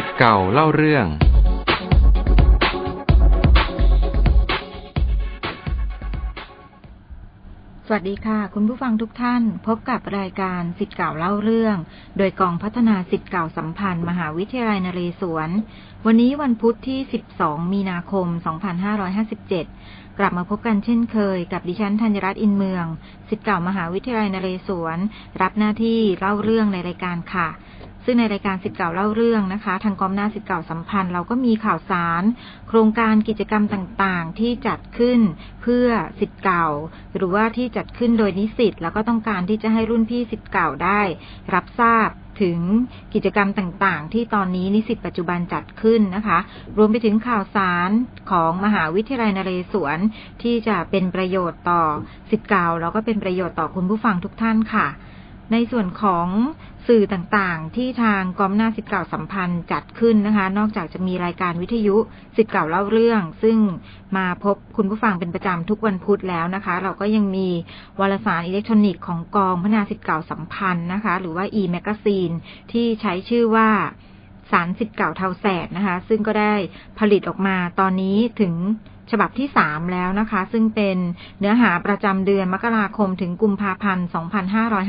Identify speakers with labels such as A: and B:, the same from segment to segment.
A: สิทธิ์เก่าเล่าเรื่อง
B: สวัสดีค่ะ คุณผู้ฟังทุกท่าน พบกับรายการสิทธิ์เก่าเล่าเรื่อง โดยกองพัฒนาสิทธิ์เก่าสัมพันธ์ มหาวิทยาลัยนเรศวร วันนี้วันพุธที่ 12 มีนาคม 2557กลับมาพบกันเช่นเคยกับดิฉันธัญรัตน์อินเมืองสิทธิ์เก่ามหาวิทยาลัยนเรศวร รับหน้าที่เล่าเรื่องในรายการค่ะ ซึ่งในรายการสิทธิ์เก่าเล่าเรื่องนะคะ ทางกองหน้าสิทธิ์เก่าสัมพันธ์ เราก็มีข่าวสาร โครงการกิจกรรมต่างๆ ที่จัดขึ้นเพื่อสิทธิ์เก่า หรือว่าที่จัดขึ้นโดยนิสิตแล้วก็ต้องการที่จะให้รุ่นพี่สิทธิ์เก่าได้ รับทราบถึงกิจกรรมต่างๆ ที่ตอนนี้นิสิตปัจจุบันจัดขึ้นนะคะ รวมไปถึงข่าวสารของมหาวิทยาลัยนเรศวรที่จะเป็นประโยชน์ต่อสิทธิ์เก่าแล้วก็เป็นประโยชน์ต่อคุณผู้ฟังทุกท่านค่ะ ในส่วนของสื่อต่างๆ ที่ทางกอมหน้าสิทธิ์เก่าสัมพันธ์จัดขึ้นนะคะ นอกจากจะมีรายการวิทยุสิทธิ์เก่าเล่าเรื่อง ซึ่งมาพบคุณผู้ฟังเป็นประจำทุกวันพุธแล้วนะคะ เราก็ยังมีวารสารอิเล็กทรอนิกส์ของกองพัฒนาสิทธิ์เก่าสัมพันธ์นะคะ หรือว่า e-magazine ที่ใช้ชื่อว่าสารสิทธิ์เก่าเทาแสดนะคะ ซึ่งก็ได้ผลิตออกมาตอนนี้ถึง ฉบับที่สามแล้วนะคะ ซึ่งเป็นเนื้อหาประจำเดือนมกราคมถึงกุมภาพันธ์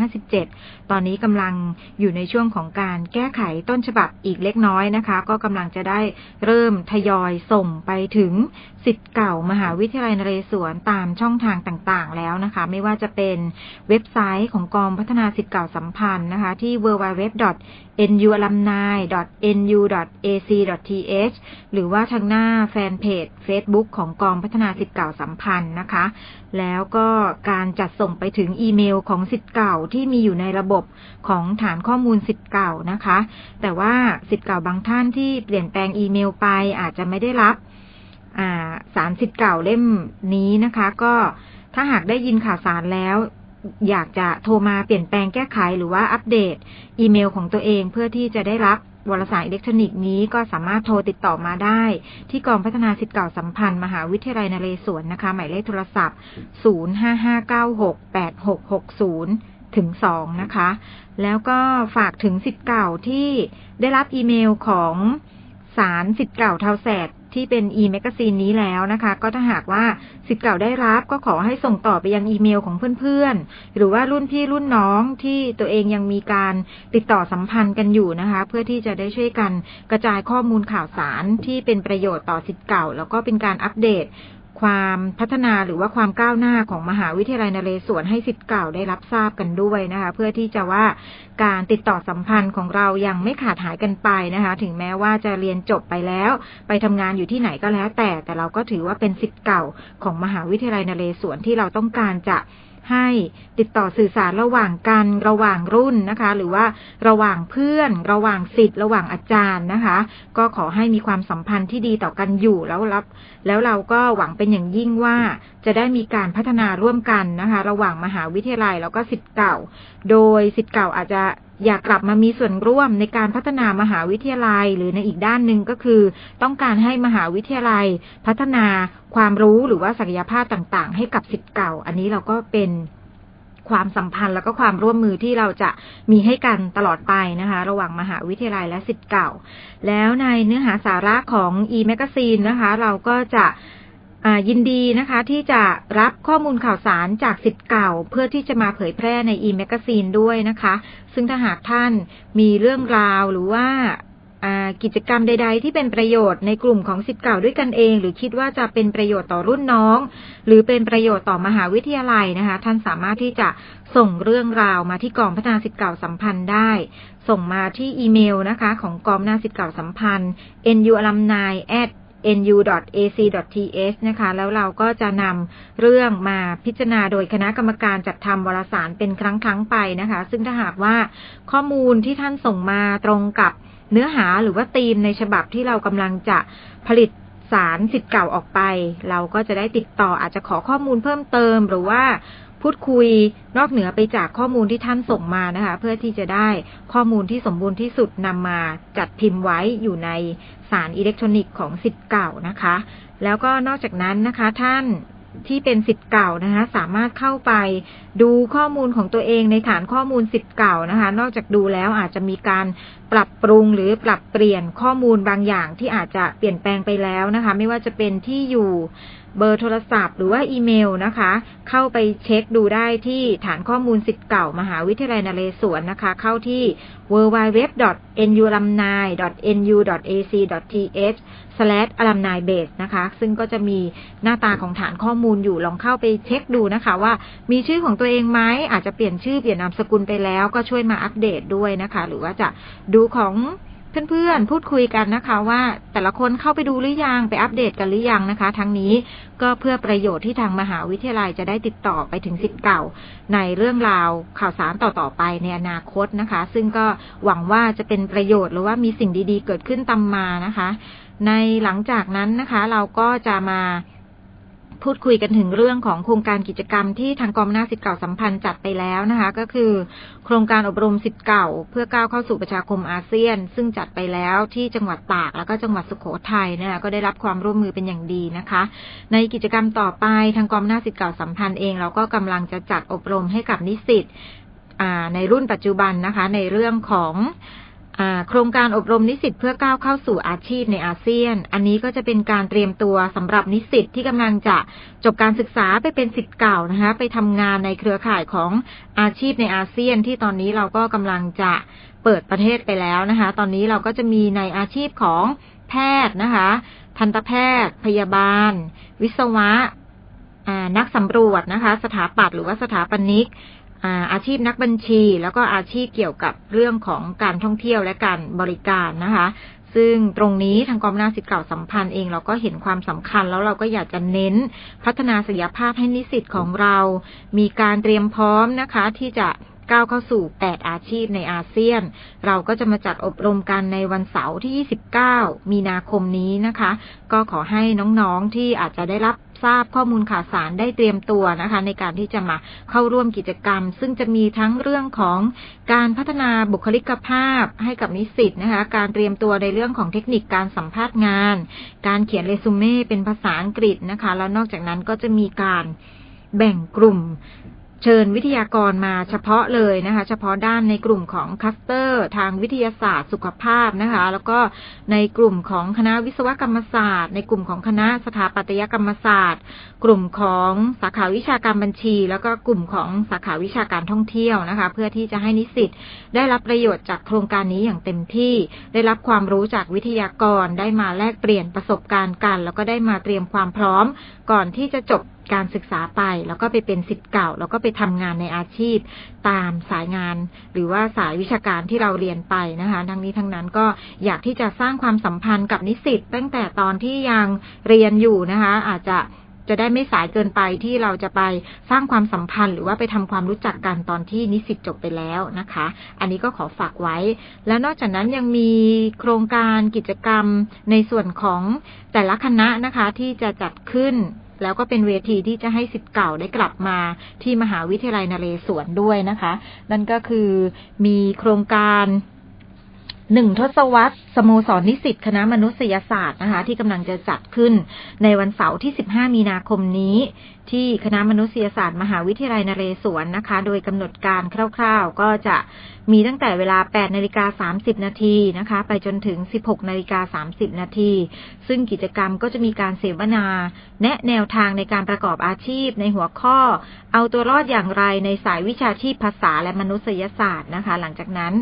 B: 2557 ตอนนี้กำลังอยู่ในช่วงของการแก้ไขต้นฉบับอีกเล็กน้อยนะคะ ก็กำลังจะได้เริ่มทยอยส่งไปถึงสิทธิ์เก่ามหาวิทยาลัยนเรศวรตามช่องทางต่างๆ แล้วนะคะ ไม่ว่าจะเป็นเว็บไซต์ของกองพัฒนาสิทธิ์เก่าสัมพันธ์นะคะ ที่ www nualumni.nu.ac.th หรือว่าทางหน้าแฟนเพจ Facebook ของกองพัฒนาสิทธิ์เก่าสัมพันธ์นะคะ แล้วก็การจัดส่งไปถึงอีเมลของสิทธิ์เก่าที่มีอยู่ในระบบของฐานข้อมูลสิทธิ์เก่านะคะ แต่ว่าสิทธิ์เก่าบางท่านที่เปลี่ยนแปลงอีเมลไปอาจจะไม่ได้รับสารสิทธิ์เก่าเล่มนี้นะคะ ก็ถ้าหากได้ยินข่าวสารแล้วอยากจะโทรมาเปลี่ยนแปลงแก้ไขหรือว่าอัปเดต อีเมลของตัวเองเพื่อที่จะได้รับ วารสารอิเล็กทรอนิกส์นี้ก็สามารถโทรติดต่อมาได้ ที่กองพัฒนาสิทธิ์เก่าสัมพันธ์ มหาวิทยาลัยนเรศวรนะคะ หมายเลขโทรศัพท์ 055968660 ถึง 2 นะคะ แล้วก็ฝากถึงสิทธิ์เก่าที่ได้รับอีเมลของสารสิทธิ์เก่าเทาแสด ที่เป็น e-magazine นี้แล้วนะคะ ก็ถ้าหากว่าสิทธิ์เก่าได้รับก็ขอให้ส่งต่อไปยังอีเมลของเพื่อนๆ หรือว่ารุ่นพี่รุ่นน้องที่ตัวเองยังมีการติดต่อสัมพันธ์กันอยู่นะคะ เพื่อที่จะได้ช่วยกันกระจายข้อมูลข่าวสารที่เป็นประโยชน์ต่อสิทธิ์เก่า แล้วก็เป็นการอัปเดต ความพัฒนาหรือว่าความก้าวหน้าของมหาวิทยาลัยนเรศวรให้สิทธิ์เก่าได้รับทราบกันด้วยนะคะ เพื่อที่จะว่าการติดต่อสัมพันธ์ของเรายังไม่ขาดหายกันไปนะคะ ถึงแม้ว่าจะเรียนจบไปแล้ว ไปทำงานอยู่ที่ไหนก็แล้วแต่ แต่เราก็ถือว่าเป็นสิทธิ์เก่าของมหาวิทยาลัยนเรศวรที่เราต้องการจะ ให้ติดต่อสื่อสารระหว่างกันระหว่างรุ่นนะคะ หรือว่าระหว่างเพื่อน ระหว่างสิทธิ์ระหว่างอาจารย์นะคะ ก็ขอให้มีความสัมพันธ์ที่ดีต่อกันอยู่แล้วรับ แล้วเราก็หวังเป็นอย่างยิ่งว่าจะได้มีการพัฒนาร่วมกันนะคะ ระหว่างมหาวิทยาลัยแล้วก็สิทธิ์เก่า โดยสิทธิ์เก่าอาจจะ อยากกลับมามีส่วนร่วมในการพัฒนามหาวิทยาลัย หรือในอีกด้านหนึ่งก็คือ ต้องการให้มหาวิทยาลัย พัฒนาความรู้หรือว่าศักยภาพต่างๆ ให้กับสิทธิ์เก่า อันนี้เราก็เป็นความสัมพันธ์แล้วก็ความร่วมมือที่เราจะมีให้กันตลอดไปนะคะ ระหว่างมหาวิทยาลัยและสิทธิ์เก่า แล้วในเนื้อหาสาระของ e-magazine นะคะ เราก็จะ ยินดีนะคะที่จะรับข้อมูลข่าวสารจากสิทธิ์เก่า เพื่อที่จะมาเผยแพร่ใน e-magazine ด้วยนะคะ ซึ่งถ้าหากท่านมีเรื่องราวหรือว่ากิจกรรมใด ๆ ที่เป็นประโยชน์ในกลุ่มของสิทธิ์เก่าด้วยกันเอง หรือคิดว่าจะเป็นประโยชน์ต่อรุ่นน้อง หรือเป็นประโยชน์ต่อมหาวิทยาลัยนะคะ ท่านสามารถที่จะส่งเรื่องราวมาที่กองพัฒนาสิทธิ์เก่าสัมพันธ์ได้ ส่งมาที่อีเมลนะคะ ของกองพัฒนาสิทธิ์เก่าสัมพันธ์ nualumni at nu.ac.th นะคะ แล้วเราก็จะนำเรื่องมาพิจารณาโดยคณะกรรมการจัดทำวารสารเป็นครั้งครั้งไปนะคะ ซึ่งถ้าหากว่าข้อมูลที่ท่านส่งมาตรงกับเนื้อหาหรือว่าธีมในฉบับที่เรากำลังจะผลิตสารสิทธิ์เก่าออกไป เราก็จะได้ติดต่ออาจจะขอข้อมูลเพิ่มเติมหรือว่า พูดคุยนอกเหนือไปจากข้อมูลที่ท่านส่งมานะคะ เพื่อที่จะได้ข้อมูลที่สมบูรณ์ที่สุดนำมาจัดพิมพ์ไว้อยู่ในสารอิเล็กทรอนิกส์ของสิทธิ์เก่านะคะ แล้วก็นอกจากนั้นนะคะ ท่านที่เป็นสิทธิ์เก่านะคะ สามารถเข้าไปดูข้อมูลของตัวเองในฐานข้อมูลสิทธิ์เก่านะคะ นอกจากดูแล้วอาจจะมีการปรับปรุงหรือปรับเปลี่ยนข้อมูลบางอย่างที่อาจจะเปลี่ยนแปลงไปแล้วนะคะ ไม่ว่าจะเป็นที่อยู่ เบอร์โทรศัพท์ หรือว่าอีเมลนะคะ เข้าไปเช็คดูได้ที่ฐานข้อมูลสิทธิ์เก่ามหาวิทยาลัยนเรศวรนะคะ เข้าที่ www.nulumni.nu.ac.th alumni base นะคะ ซึ่งก็จะมีหน้าตาของฐานข้อมูลอยู่ลองเข้าไปเช็คดูนะคะ ว่ามีชื่อของตัวเองไหมอาจจะเปลี่ยนชื่อเปลี่ยนนามสกุลไปแล้วก็ช่วยมาอัปเดตด้วยนะคะ หรือว่าจะดูของ เพื่อนๆ พูดคุยกันนะคะว่าแต่ละคนเข้าไปดูหรือยังไปอัปเดตกันหรือยังนะคะ ทั้งนี้ก็เพื่อประโยชน์ที่ทางมหาวิทยาลัยจะได้ติดต่อไปถึงสิทธิ์เก่า ในเรื่องราวข่าวสารต่อๆไปในอนาคตนะคะ ซึ่งก็หวังว่าจะเป็นประโยชน์หรือว่ามีสิ่งดีๆ เกิดขึ้นตามมานะคะ ในหลังจากนั้นนะคะ เราก็จะมา พูดคุยกันถึงเรื่องของโครงการกิจกรรมที่ทางกองนาสิทธิ์เก่าสัมพันธ์จัดไปแล้วนะคะ ก็คือ โครงการอบรมสิทธิ์เก่า เพื่อก้าวเข้าสู่ประชาคมอาเซียน ซึ่งจัดไปแล้วที่จังหวัดตากแล้วก็จังหวัดสุโขทัยนะคะก็ได้รับความร่วมมือเป็นอย่างดีนะคะ ในกิจกรรมต่อไปทางกองนาสิทธิ์เก่าสัมพันธ์เองเราก็กำลังจะจัดอบรมให้กับนิสิตในรุ่นปัจจุบันนะคะ ในเรื่องของ โครงการอบรมนิสิตเพื่อก้าวเข้าสู่อาชีพในอาเซียน อันนี้ก็จะเป็นการเตรียมตัวสำหรับนิสิตที่กำลังจะจบการศึกษาไปเป็นสิทธิ์เก่านะคะไปทำงานในเครือข่ายของอาชีพในอาเซียน ที่ตอนนี้เราก็กำลังจะเปิดประเทศไปแล้วนะคะ ตอนนี้เราก็จะมีในอาชีพของแพทย์นะคะ ทันตแพทย์ พยาบาล วิศวะนักสำรวจนะคะ สถาปัตย์หรือว่าสถาปนิก อาชีพนักบัญชี แล้วก็อาชีพเกี่ยวกับเรื่องของการท่องเที่ยวและการบริการนะคะ ซึ่งตรงนี้ทางกองนาสิทธิ์เก่าสัมพันธ์เองเราก็เห็นความสำคัญ แล้วเราก็อยากจะเน้นพัฒนาศักยภาพให้นิสิตของเรา มีการเตรียมพร้อมนะคะ ที่จะก้าวเข้าสู่ 8 อาชีพในอาเซียน เราก็จะมาจัดอบรมกันในวันเสาร์ที่ 29 มีนาคมนี้นะคะ ก็ขอให้น้องๆที่อาจจะได้รับ ทราบข้อมูลข่าวสารได้เตรียมตัวนะคะ ในการที่จะมาเข้าร่วมกิจกรรม ซึ่งจะมีทั้งเรื่องของการพัฒนาบุคลิกภาพให้กับนิสิตนะคะ การเตรียมตัวในเรื่องของเทคนิคการสัมภาษณ์งาน การเขียนเรซูเม่เป็นภาษาอังกฤษนะคะ แล้วนอกจากนั้นก็จะมีการแบ่งกลุ่ม เชิญวิทยากรมาเฉพาะเลยนะคะ เฉพาะด้านในกลุ่มของคัสเตอร์ทางวิทยาศาสตร์สุขภาพนะคะ แล้วก็ในกลุ่มของคณะวิศวกรรมศาสตร์ ในกลุ่มของคณะสถาปัตยกรรมศาสตร์ กลุ่มของสาขาวิชาการบัญชี แล้วก็กลุ่มของสาขาวิชาการท่องเที่ยวนะคะ เพื่อที่จะให้นิสิตได้รับประโยชน์จากโครงการนี้อย่างเต็มที่ ได้รับความรู้จากวิทยากรได้มาแลกเปลี่ยนประสบการณ์กัน แล้วก็ได้มาเตรียมความพร้อม ก่อนที่จะจบ การศึกษาไป แล้วก็ไปเป็นสิทธิ์เก่า แล้วก็ไปทำงานในอาชีพตามสายงาน หรือว่าสายวิชาการที่เราเรียนไปนะคะ ทั้งนี้ทั้งนั้นก็อยากที่จะสร้างความสัมพันธ์กับนิสิตตั้งแต่ตอนที่ยังเรียนอยู่นะคะ อาจจะจะได้ไม่สายเกินไปที่เราจะไปสร้างความสัมพันธ์ หรือว่าไปทำความรู้จักกันตอนที่นิสิตจบไปแล้วนะคะ อันนี้ก็ขอฝากไว้ แล้วนอกจากนั้นยังมีโครงการกิจกรรมในส่วนของแต่ละคณะนะคะที่จะจัดขึ้น แล้วก็เป็นเวทีที่จะให้สิทธิ์เก่าได้กลับมาที่มหาวิทยาลัยนเรศวรด้วยนะคะ นั่นก็คือมีโครงการหนึ่งทศวรรษสโมสรนิสิตคณะมนุษยศาสตร์นะคะ ที่กำลังจะจัดขึ้นในวันเสาร์ที่ 15 มีนาคมนี้ ที่คณะมนุษยศาสตร์มหาวิทยาลัยนเรศวรนะคะ โดยกำหนดการคร่าว ๆ ก็จะมีตั้งแต่เวลา 8 นาฬิกา 30 นาทีนะคะ ไปจนถึง 16 นาฬิกา 30 นาที ซึ่งกิจกรรมก็จะมีการเสวนา แนะแนวทางในการประกอบอาชีพในหัวข้อ เอาตัวรอดอย่างไรในสายวิชาชีพภาษาและมนุษยศาสตร์นะคะ หลังจากนั้น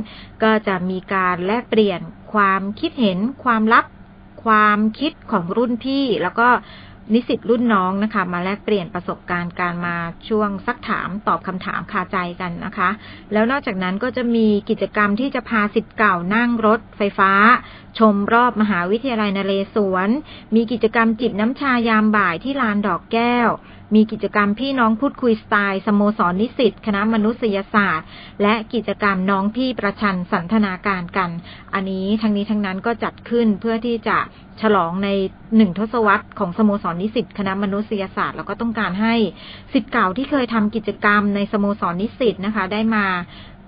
B: ก็จะมีการแลกเปลี่ยนความคิดเห็นความลับความคิดของรุ่นพี่แล้วก็ นิสิตรุ่นน้องนะคะ มาแลกเปลี่ยนประสบการณ์การมาช่วงซักถามตอบคำถามคาใจกันนะคะ แล้วนอกจากนั้นก็จะมีกิจกรรมที่จะพาสิทธิ์เก่านั่งรถไฟฟ้า ชมรอบมหาวิทยาลัยนเรศวร มีกิจกรรมจิบน้ำชายามบ่ายที่ลานดอกแก้ว มีกิจกรรมพี่น้องพูดคุยสไตล์สโมสรนิสิตคณะมนุษยศาสตร์ และกิจกรรมน้องพี่ประชันสันทนาการกัน อันนี้ทั้งนี้ทั้งนั้นก็จัดขึ้นเพื่อที่จะฉลองในหนึ่งทศวรรษของสโมสรนิสิตคณะมนุษยศาสตร์ แล้วก็ต้องการให้สิทธิ์เก่าที่เคยทำกิจกรรมในสโมสรนิสิตนะคะ ได้มา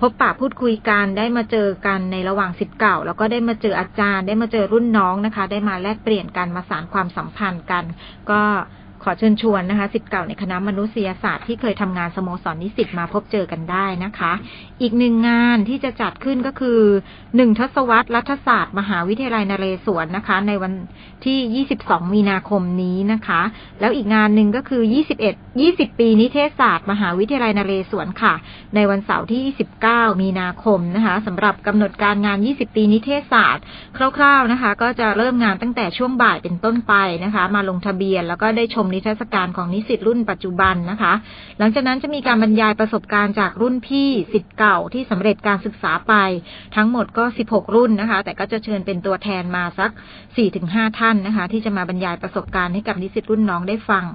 B: พบปะพูดคุยกันได้มาเจอกันในระหว่างสิทธิ์เก่า แล้วก็ได้มาเจออาจารย์ ได้มาเจอรุ่นน้องนะคะ ได้มาแลกเปลี่ยนกันมาสานความสัมพันธ์กัน ก็ ขอเชิญชวนนะคะสิทธิ์เก่าในคณะมนุษยศาสตร์ที่เคยทำงานสโมสรนิสิตมาพบเจอกันได้นะคะ อีกหนึ่งงานที่จะจัดขึ้นก็คือหนึ่งทศวรรษรัฐศาสตร์ มหาวิทยาลัยนเรศวรนะคะ ในวันที่ 22 มีนาคมนี้นะคะ แล้วอีกงานหนึ่งก็คือ 21 20 ปีนิเทศศาสตร์ มหาวิทยาลัยนเรศวรค่ะ ในวันเสาร์ที่ 29 มีนาคมนะคะสำหรับกำหนดการงาน 20 ปีนิเทศศาสตร์ คร่าว ๆนะคะ ก็จะเริ่มงานตั้งแต่ช่วงบ่ายเป็นต้นไปนะคะ มาลงทะเบียนแล้วก็ได้ชมนิทรรศการของนิสิตรุ่นปัจจุบันนะคะ หลังจากนั้นจะมีการบรรยายประสบการณ์จากรุ่นพี่สิทธิ์เก่าที่สำเร็จการศึกษาไป ทั้งหมดก็ 16 รุ่นนะคะ แต่ก็จะเชิญเป็นตัวแทนมาสัก 4-5 ท่านนะคะ ที่จะมาบรรยายประสบการณ์ให้กับนิสิตรุ่นน้องได้ฟัง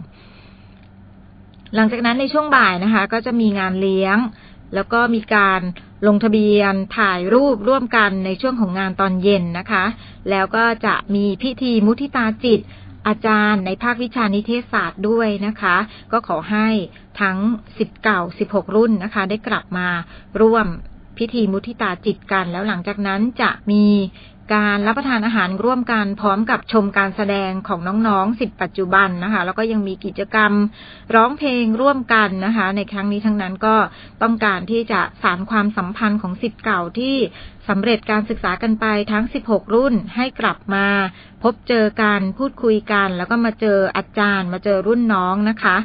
B: หลังจากนั้นในช่วงบ่ายนะคะ ก็จะมีงานเลี้ยง แล้วก็มีการลงทะเบียนถ่ายรูปร่วมกันในช่วงของงานตอนเย็นนะคะ แล้วก็จะมีพิธีมุทิตาจิต อาจารย์ในภาควิชานิเทศศาสตร์ด้วยนะคะ ก็ขอให้ทั้งสิบเก่าสิบหกรุ่นนะคะ ได้กลับมาร่วม พิธีมุทิตาจิตกัน แล้วหลังจากนั้นจะมีการรับประทานอาหารร่วมกันพร้อมกับชมการแสดงของน้องๆสิทธิ์ปัจจุบันนะคะ แล้วก็ยังมีกิจกรรมร้องเพลงร่วมกันนะคะ ในครั้งนี้ทั้งนั้นก็ต้องการที่จะสานความสัมพันธ์ของสิทธิ์เก่าที่สำเร็จการศึกษากันไปทั้ง 16 รุ่นให้กลับมา พบเจอกันพูดคุยกัน แล้วก็มาเจออาจารย์ มาเจอรุ่นน้องนะคะ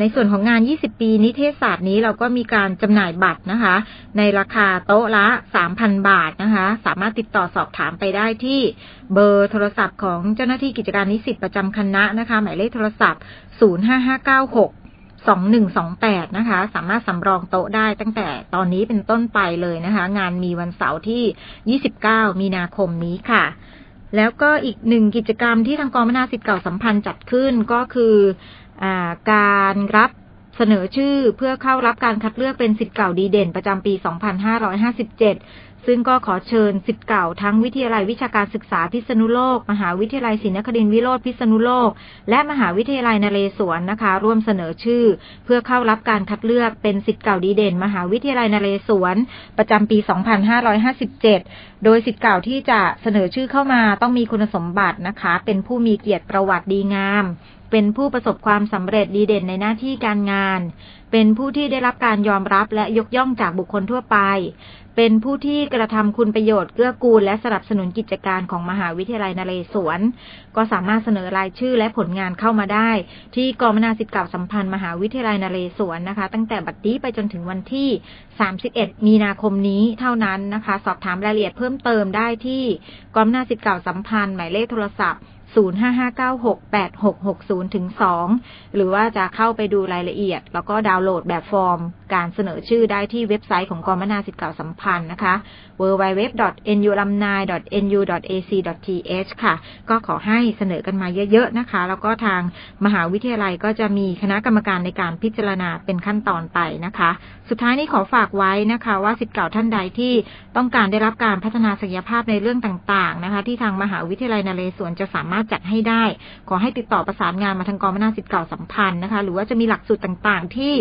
B: ในส่วนของงาน 20 ปีนิเทศศาสตร์นี้เราก็มีการจำหน่ายบัตรนะคะ ในราคาโต๊ะละ 3,000 บาทนะคะ สามารถติดต่อสอบถามไปได้ที่เบอร์โทรศัพท์ของเจ้าหน้าที่กิจการนิสิตประจำคณะนะคะ หมายเลขโทรศัพท์ 05596 2128 นะคะ สามารถสำรองโต๊ะได้ตั้งแต่ตอนนี้เป็นต้นไปเลยนะคะ งานมีวันเสาร์ที่ 29 มีนาคมนี้ค่ะ แล้วก็อีกหนึ่งกิจกรรมที่ทางกองมนาสิทธิ์เก่าสัมพันธ์จัดขึ้นก็คือ การรับเสนอชื่อเพื่อเข้ารับการคัดเลือกเป็นสิทธิ์เก่าดีเด่นประจำปี 2557 ซึ่งก็ขอเชิญสิทธิ์เก่าทั้งวิทยาลัยวิชาการศึกษาพิษณุโลก มหาวิทยาลัยศรีนครินทรวิโรธพิษณุโลก และมหาวิทยาลัยนเรศวรนะคะ ร่วมเสนอชื่อ เพื่อเข้ารับการคัดเลือกเป็นสิทธิ์เก่าดีเด่น มหาวิทยาลัยนเรศวรประจำปี 2557โดยสิทธิ์เก่าที่จะเสนอชื่อเข้ามาต้องมีคุณสมบัตินะคะ เป็นผู้มีเกียรติประวัติดีงาม เป็นผู้ประสบความสำเร็จดีเด่นในหน้าที่การงาน เป็นผู้ที่ได้รับการยอมรับและยกย่องจากบุคคลทั่วไป เป็นผู้ที่กระทำคุณประโยชน์เกื้อกูล และสนับสนุนกิจการของมหาวิทยาลัยนเรศวร ก็สามารถเสนอรายชื่อและผลงานเข้ามาได้ ที่กองมนาสิทธิ์เก่าสัมพันธ์มหาวิทยาลัยนเรศวรนะคะ ตั้งแต่บัดนี้ไปจนถึงวันที่ 31 มีนาคมนี้เท่านั้นนะคะ สอบถามรายละเอียดเพิ่มเติมได้ที่กองมนาสิทธิ์เก่าสัมพันธ์หมายเลขโทรศัพท์ 055968660ถึง2หรือว่าจะเข้าไปดูรายละเอียด แล้วก็ดาวน์โหลดแบบฟอร์ม การเสนอชื่อได้ที่เว็บไซต์ของกองมนาสิทธิ์เก่าสัมพันธ์นะคะ www.nulumni.nu.ac.th ค่ะ ก็ขอให้เสนอกันมาเยอะๆนะคะ แล้วก็ทางมหาวิทยาลัยก็จะมีคณะกรรมการในการพิจารณาเป็นขั้นตอนไปนะคะ สุดท้ายนี้ขอฝากไว้นะคะ ว่าสิทธิ์เก่าท่านใดที่ต้องการได้รับการพัฒนาศักยภาพในเรื่องต่างๆนะคะ ที่ทางมหาวิทยาลัยนเรศวรจะสามารถจัดให้ได้ ขอให้ติดต่อประสานงานมาทางกองมนาสิทธิ์เก่าสัมพันธ์นะคะ หรือว่าจะมีหลักสูตรต่างๆที่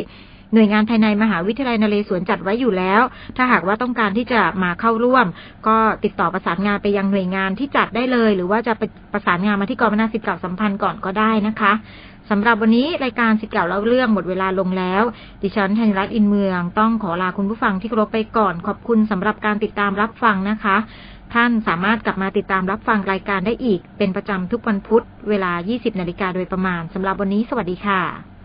B: หน่วยงานภายในมหาวิทยาลัยนเรศวรจัดไว้อยู่แล้ว ถ้าหากว่าต้องการที่จะมาเข้าร่วม ก็ติดต่อประสานงานไปยังหน่วยงานที่จัดได้เลย หรือว่าจะไปประสานงานมาที่กองมนาสิทธิ์เก่าสัมพันธ์ก่อนก็ได้นะคะสำหรับวันนี้รายการสิทธิ์เก่าเล่าเรื่องหมดเวลาลงแล้ว ดิฉันธัญรัตน์อินเมือง ต้องขอลาคุณผู้ฟังที่เคารพไปก่อน ขอบคุณสำหรับการติดตามรับฟังนะคะ ท่านสามารถกลับมาติดตามรับฟังรายการได้อีก เป็นประจำทุกวันพุธ เวลา 20 นาฬิกาโดยประมาณสำหรับวันนี้สวัสดีค่ะ